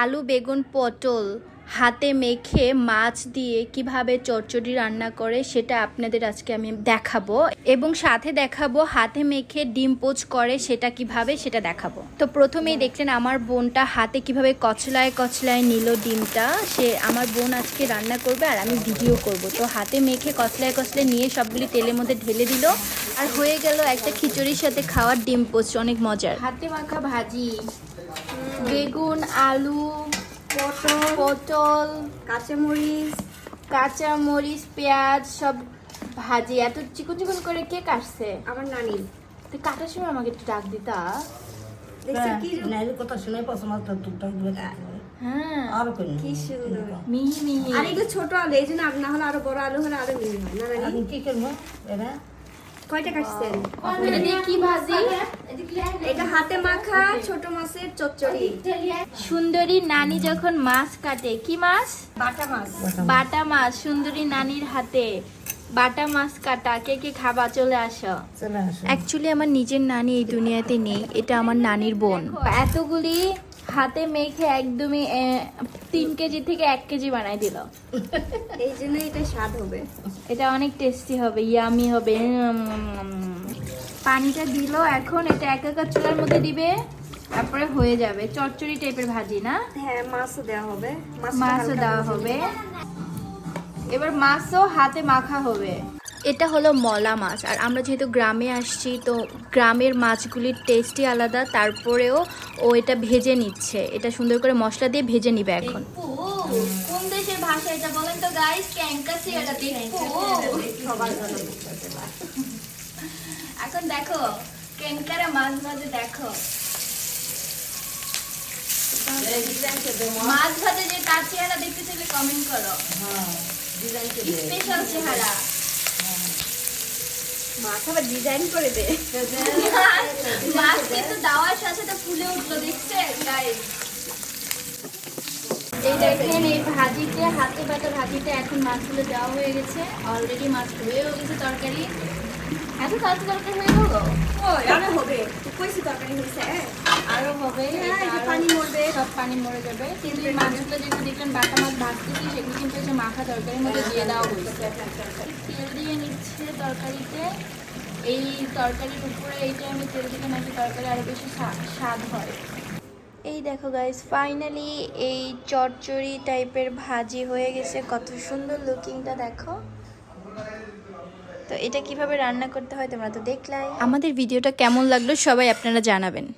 আলু, বেগুন, পটল হাতে মেখে মাছ দিয়ে কীভাবে চচ্চড়ি রান্না করে সেটা আপনাদের আজকে আমি দেখাবো এবং সাথে দেখাবো হাতে মেখে ডিম পোচ করে সেটা কীভাবে সেটা দেখাবো। তো প্রথমেই দেখলেন আমার বোনটা হাতে কীভাবে কচলায় কচলায় নিল ডিমটা, সে আমার বোন আজকে রান্না করবে আর আমি ভিডিও করব। তো হাতে মেখে কচলায় কচলায় নিয়ে সবগুলি তেলের মধ্যে ঢেলে দিল। আর হয়ে গেল একটা খিচুড়ির সাথে খাওয়ার ডিম পোচ অনেক মজার। হাতে মাখা ভাজি। বেগুন আলু পটল পটল কাঁচামরিচ কাঁচা মরিচ পেঁয়াজ সব ভাজি। এত চিকন চিকন করে কে কাটছে? আমার নানি। তুই কাটার সময় আমাকে একটু ডাক দিতা কথা শুনে পছন্দ হ্যাঁ। আর কি সুন্দর। মিহি মিহি। আর ছোট আলু এই জন্য আর না হলে আরও বড় আলু হলে আরও মিহি হয়। না কি করব? এটা কয়টা কাটছেন এটা দিয়ে কি ভাজি? এটা হাতে মাখা ছোট মাছের চচ্চড়ি। সুন্দরী নানি যখন মাছ কাটে কি মাছ? বাটা মাছ। বাটা মাছ সুন্দরী নানির হাতে। বাটা মাছ কাটা কে কে খাবা চলে আসো। চলে আসো। অ্যাকচুয়ালি আমার নিজের নানি এই দুনিয়াতে নেই এটা আমার নানির বোন। এতগুলি হাতে মেখে একদমই তিন কেজি থেকে এক কেজি বানাই দিল। এই জন্য এটা স্বাদ হবে। এটা অনেক টেস্টি হবে ইয়ামি হবে। পানিটা দিল এখন এটা এক একা চুলার মধ্যে দিবে তারপরে হয়ে যাবে। চচ্চড়ি টাইপের ভাজি না? হ্যাঁ মাছও দেওয়া হবে। মাছও দেওয়া হবে। এবার মাছও হাতে মাখা হবে। এটা হলো মলা মাছ। আর আমরা যেহেতু গ্রামে আসছি তো গ্রামের মাছগুলির টেস্টই আলাদা তারপরেও ও এটা ভেজে নিচ্ছে। এটা সুন্দর করে মশলা দিয়ে ভেজে নিবে এখন। কোন দেশের ভাষা এটা বলেন তো গাইস ক্যাঙ্কাসি এটা এখন দেখো ক্যাঙ্কারা মাছ ভাজে দেখো। মাছ ভাজে যে তার চেহারা দেখতে চাইলে কমেন্ট করো। স্পেশাল চেহারা। মাছ আবার ডিজাইন করে দে। মাছ কিন্তু দাওয়ার সাথে সাথে ফুলে উঠল দেখছে? গাইস এই দেখেন এই ভাজিতে হাতে পাতা ভাজিতে এখন মাছগুলো দেওয়া হয়ে গেছে। অলরেডি মাছ হয়েও গেছে তরকারি। এত তাড়াতাড়ি তরকারি হয়ে গেল? আরও হবে। কইছি তরকারি হয়েছে আরও হবে। হ্যাঁ, আরো- পানি মরবে। সব পানি মরে যাবে। কিন্তু এই মাছগুলো যেগুলো দেখলেন বাটা মাছ ভাজতেছি সেগুলো কিন্তু মাখা তরকারির মধ্যে দিয়ে দেওয়া হয়েছে। দিয়ে নিচ্ছে তরকারিতে। এই তরকারির উপরে এইটা আমি তেল দিলে নাকি তরকারি আরও বেশি স্বা- স্বাদ হয়। এই দেখো গাইস ফাইনালি এই চচ্চড়ি টাইপের ভাজি হয়ে গেছে। কত সুন্দর লুকিংটা দেখো। তো এটা কীভাবে রান্না করতে হয় তোমরা তো দেখলাই। আমাদের ভিডিওটা কেমন লাগল সবাই আপনারা জানাবেন।